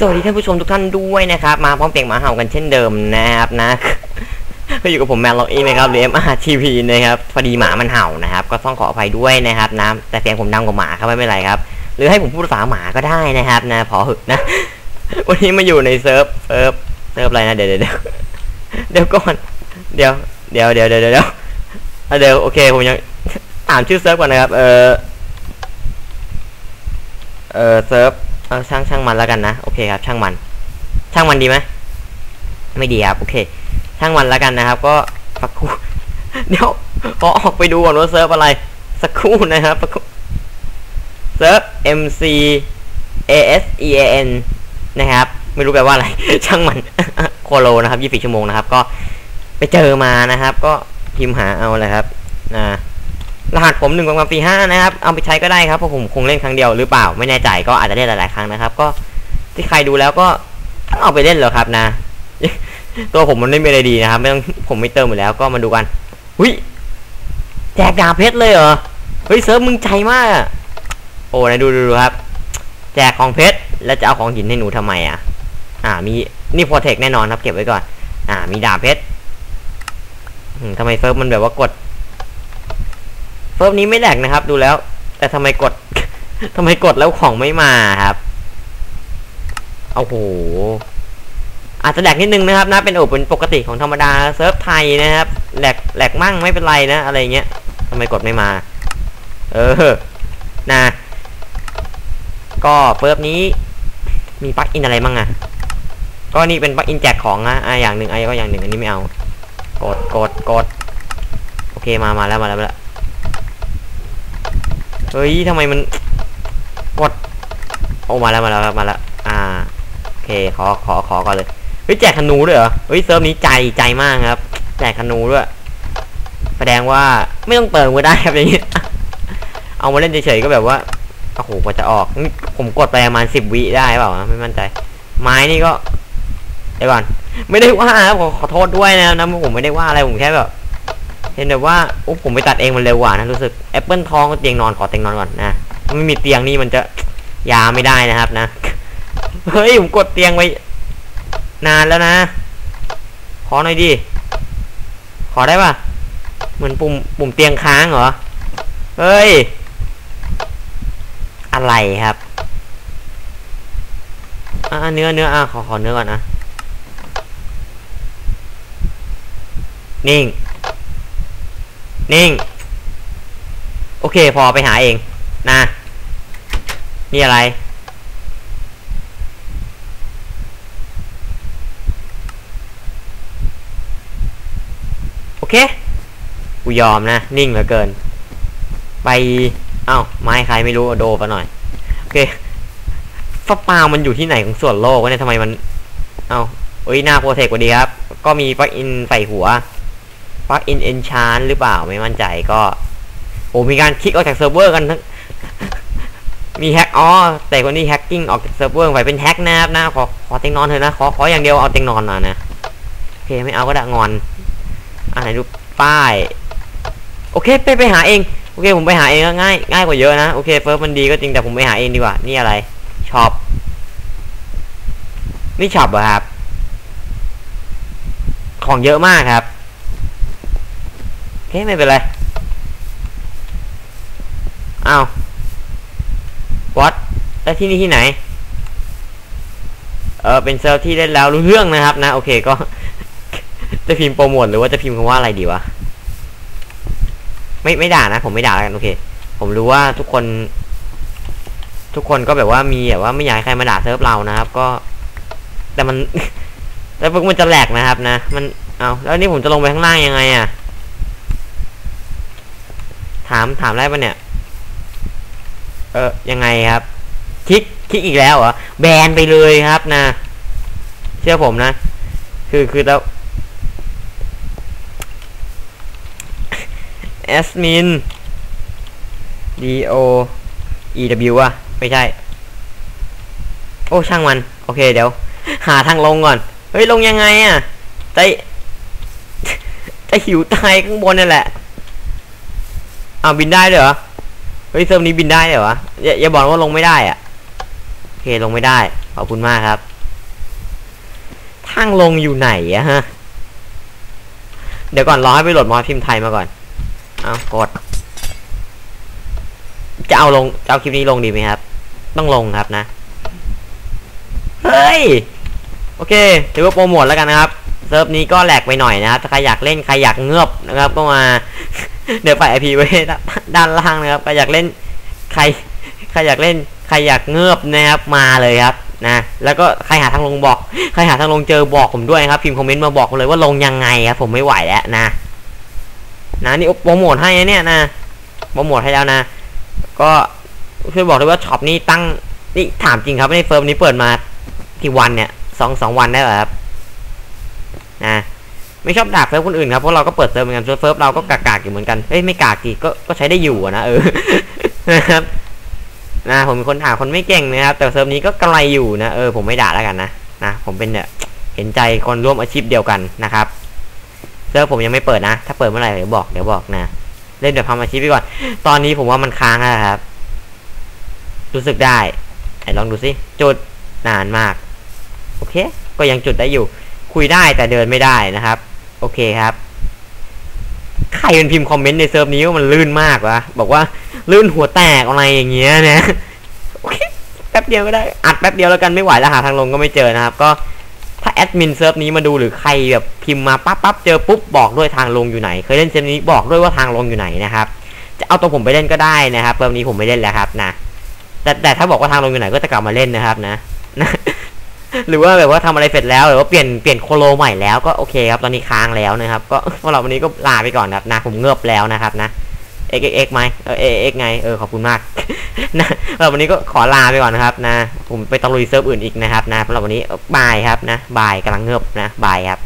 สวัสดีท่านผู้ชมทุกท่านด้วยนะครับ มาพร้อมเสียงหมาเห่ากันเช่นเดิมนะครับนะก็อยู่กับผมแมนล็อกอินนะครับหรือ MRTV นะครับพอดีหมามันเห่านะครับ ก็ต้องขออภัยด้วยนะครับนะแต่เสียงผมดังกว่าหมาครับไม่เป็นไรครับ หรือให้ผมพูดภาษาหมาก็ได้นะครับ นะพอหึกนะ วันนี้มาอยู่ในเซิร์ฟเซิร์ฟเซิร์ฟอะไรนะเดี๋ยวเดี๋ยวเดี๋ยวก่อนเดี๋ยวเดี๋ยวเดี๋ยวเดี๋ยวเดี๋ยวเดี๋ยวอะเดี๋ยวโอเคผมยังอ่านชื่อเซิร์ฟก่อนนะครับ เออเออเซิร์ฟ เออช่างช่างมันแล้วกันนะ โอเคครับ ช่างมัน ช่างมันดีไหมไม่ดีครับ โอเค ช่างมันแล้วกันนะครับ ก็สักคู่เดี๋ยวขอออกไปดูก่อนว่าเซิร์ฟอะไร สักครู่นะครับสักคู่เซิร์ฟ MC AS EAN นะครับ ไม่รู้แปลว่าอะไร ช่างมันโคโลนะครับยี่สิบชั่วโมงนะครับ ก็ไปเจอมานะครับ ก็พิมพ์หาเอาเลยครับนะ รหัสผมหนึ่งสองสามสี่ห้านะครับ เอาไปใช้ก็ได้ครับเพราะผมคงเล่นครั้งเดียวหรือเปล่าไม่แน่ใจก็อาจจะเล่นหลาย ๆ ครั้งนะครับ ก็ที่ใครดูแล้วก็ต้องเอาไปเล่นเหรอครับนะ ตัวผมมันไม่มีอะไรดีนะครับ ไม่ต้องผมไม่เติมอยู่แล้วก็มาดูกันหุยแจกดาบเพชรเลยเหรอเฮ้ยเซิร์ฟมึงใจมากโอ้นะดูดูดูครับ แจกของเพชรแล้วจะเอาของหินให้หนูทำไมอะ อ่า มีนี่โปรเทคแน่นอนครับเก็บไว้ก่อน อ่า มีดาบเพชรทำไมเซิร์ฟมันแบบว่ากด เซิร์ฟนี้ไม่แหลกนะครับ ดูแล้ว แต่ทำไมกดทำไมกดแล้วของไม่มาครับโอ้โหอาจจะแหลกนิดนึงนะครับนะเป็นโอเป็นปกติของธรรมดาเซิร์ฟไทยนะครับแหลกแหลกมั่งไม่เป็นไรนะ อะไรเงี้ยทำไมกดไม่มา เออนะก็เฟิร์ฟนี้มีปลั๊กอินอะไรมั่งอะก็นี่เป็นปลั๊กอินแจกของนะอะอย่างหนึ่งไอ้ก็อย่างหนึ่งอันนี้ไม่เอา กดกดกดโอเคมามาแล้วมาแล้ว เฮ้ยทำไมมันกดโอ้มาแล้วมาแล้วมาแล้วอ่าโอเคขอขอขอก่อนเลยเฮ้ยแจกธนูด้วยเหรอเฮ้ยเซิร์ฟนี้ใจใจมากครับ แจกธนูด้วยแสดงว่าไม่ต้องเติมก็ได้ครับอย่างนี้เอามาเล่นเฉยๆก็แบบว่าโอ้โหกว่าจะออกผมกดไปประมาณสิบวิได้เปล่าไม่มั่นใจ ไม้นี่ก็เดี๋ยวก่อน ไม่ได้ว่าครับขอโทษด้วยนะนะผมไม่ได้ว่าอะไรผมแค่แบบ เห็นแบบว่าโอ้ผมไปตัดเองมันเร็วกว่านะรู้สึกแอปเปิลทองก็เตียงนอนขอเตียงนอนก่อนนะไม่มีเตียงนี่มันจะยาไม่ได้นะครับนะเฮ้ยผมกดเตียงไว้ นานแล้วนะ ขอหน่อยดิขอได้ปะเหมือนปุ่มปุ่มเตียงค้างเหรอเฮ้ย อะไรครับอ่าเนื้อเนื้ออ่าขอขอเนื้อก่อนนะนิ่ง นิ่ง โอเคพอไปหาเองนะนี่อะไร โอเค กูยอมนะ นิ่งเหลือเกิน ไปเอ้าไม้ใครไม่รู้โดไปหน่อย โอเคฟ้าปาวมันอยู่ที่ไหนของส่วนโลกวะเนี่ยทำไมมัน เอ้าเอ้ยหน้าโปรเทคกว่าดีครับ ก็มีปลั๊กอินใส่หัว ปลั๊กอินเอนชานหรือเปล่าไม่มั่นใจก็ โอ้มีการคลิกออกจากเซิร์ฟเวอร์กันทั้งมีแฮกอ๋อแต่คนนี้แฮกกิ้งออกจากเซิร์ฟเวอร์ไปเป็นแฮกนะครับนะขอขอเตียงนอนเถอะนะขอขออย่างเดียวเอาเตียงนอนมานะโอเคไม่เอาก็ได้งอนอ่าไหนดูป้ายโอเคไปไปหาเองโอเคผมไปหาเองก็ง่ายง่ายกว่าเยอะนะโอเคเฟิร์สมันดีก็จริงแต่ผมไปหาเองดีกว่านี่อะไรช็อปนี่ช็อปเหรอครับ ของเยอะมากครับ เคไม่เป็นไรอ้าววัดแล้วที่นี่ที่ไหน เออเป็นเซิร์ฟที่เล่นแล้วรู้เรื่องนะครับนะ โอเคก็ จะพิมพ์โปรโมทหรือว่าจะพิมพ์คำว่าอะไรดีวะ ไม่ไม่ด่านะ ผมไม่ด่าแล้วกัน โอเค ผมรู้ว่าทุกคน ทุกคนก็แบบว่ามีแบบว่าไม่อยากให้ใครมาด่าเซิร์ฟเรานะครับ ก็ แต่มัน แต่พวกมันจะแหลกนะครับ นะ มัน เอาแล้วนี่ผมจะลงไปข้างล่างยังไงอะ ถามถามได้ปะเนี่ย เออยังไงครับ คลิกคลิกอีกแล้วเหรอแบนไปเลยครับนะ เชื่อผมนะ คือคือแล้วแอสมิน D O E W อะไม่ใช่ โอ้ช่างมัน โอเคเดี๋ยว หาทางลงก่อน เฮ้ย ลงยังไงอะใจจะหิวตายข้างบนนั่นแหละ อ้าบินได้เลยเหรอ เฮ้ยเซิร์ฟนี้บินได้เหรอวะอย่าอย่าบอกว่าลงไม่ได้อะโอเคลงไม่ได้ ขอบคุณมากครับ ทางลงอยู่ไหนอะฮะ เดี๋ยวก่อนรอให้ไปโหลดมอสพิมพ์ไทยมาก่อน เอากด จะเอาลงจะเอาคลิปนี้ลงดีไหมครับ ต้องลงครับนะ เฮ้ย โอเคถือว่าโปรโมทแล้วกันนะครับเซิร์ฟนี้ก็แหลกไปหน่อยนะครับ ถ้าใครอยากเล่น ใครอยากเงือบนะครับ ก็มา เดี๋ยวใส่ไอพีไว้ด้านล่างนะครับใครอยากเล่นใครใครอยากเล่นใครอยากเงือบนะครับมาเลยครับนะแล้วก็ใครหาทางลงบอกใครหาทางลงเจอบอกผมด้วยครับพิมพ์คอมเมนต์มาบอกเลยว่าลงยังไงครับผมไม่ไหวแล้วนะนะนี่โปรโมทให้เนี่ยนะโปรโมทให้แล้วนะ ก็ช่วยบอกด้วยว่าช็อปนี้ตั้งนี่ถามจริงครับในเฟิร์มนี้เปิดมากี่วันเนี่ยสองสองวันได้หรอครับนะ ไม่ชอบด่าเฟิร์ฟคนอื่นครับเพราะเราก็เปิดเซิร์เหมือนกันเฟิร์ฟเราก็กากๆอยู่เหมือนกันเฮ้ยไม่กากจีก็ก็ใช้ได้อยู่นะเออนะครับนะผมเป็นคนด่าคนไม่เก่งนะครับแต่เซิร์ฟนี้ก็กระไรอยู่นะเออผมไม่ด่าแล้วกันนะนะผมเป็นเนี่ยเห็นใจคนร่วมอาชีพเดียวกันนะครับเซิร์ฟผมยังไม่เปิดนะ ถ้าเปิดเมื่อไหร่เดี๋ยวบอกเดี๋ยวบอกนะเล่นแบบทำอาชีพไปก่อน ตอนนี้ผมว่ามันค้างแล้วครับ รู้สึกได้ไหนลองดูสิจุดนานมาก โอเค ก็ยังจุดได้อยู่ คุยได้แต่เดินไม่ได้นะครับ โอเคครับ ใครเป็นพิมพ์คอมเมนต์ในเซิร์ฟนี้ว่ามันลื่นมากวะบอกว่าลื่นหัวแตกอะไรอย่างเงี้ยนะโอเคแป๊บเดียวก็ได้ อัดแป๊บเดียวแล้วกันไม่ไหวแล้วหาทางลงก็ไม่เจอนะครับ ก็ถ้าแอดมินเซิร์ฟนี้มาดูหรือใครแบบพิมพ์มาปั๊บปั๊บเจอปุ๊บบอกด้วยทางลงอยู่ไหน เคยเล่นเซิร์ฟนี้บอกด้วยว่าทางลงอยู่ไหนนะครับ จะเอาตัวผมไปเล่นก็ได้นะครับเซิร์ฟนี้ผมไม่เล่นแล้วครับนะ แต่แต่ถ้าบอกว่าทางลงอยู่ไหนก็จะกลับมาเล่นนะครับนะ หรือว่าแบบว่าทำอะไรเสร็จแล้วหรือว่าเปลี่ยนเปลี่ยนโคโลใหม่แล้วก็โอเคครับตอนนี้ค้างแล้วนะครับ ก็สำหรับวันนี้ก็ลาไปก่อนครับนะ ผมเงือบแล้วนะครับนะ x x x ไหมเออ x ไงเออขอบคุณมากนะสำหรับวันนี้ก็ขอลาไปก่อนนะครับนะ ผมไปตะลุยเซิร์ฟอื่นอีกนะครับนะสำหรับวันนี้บายครับนะบายกำลังเงือบนะบายครับ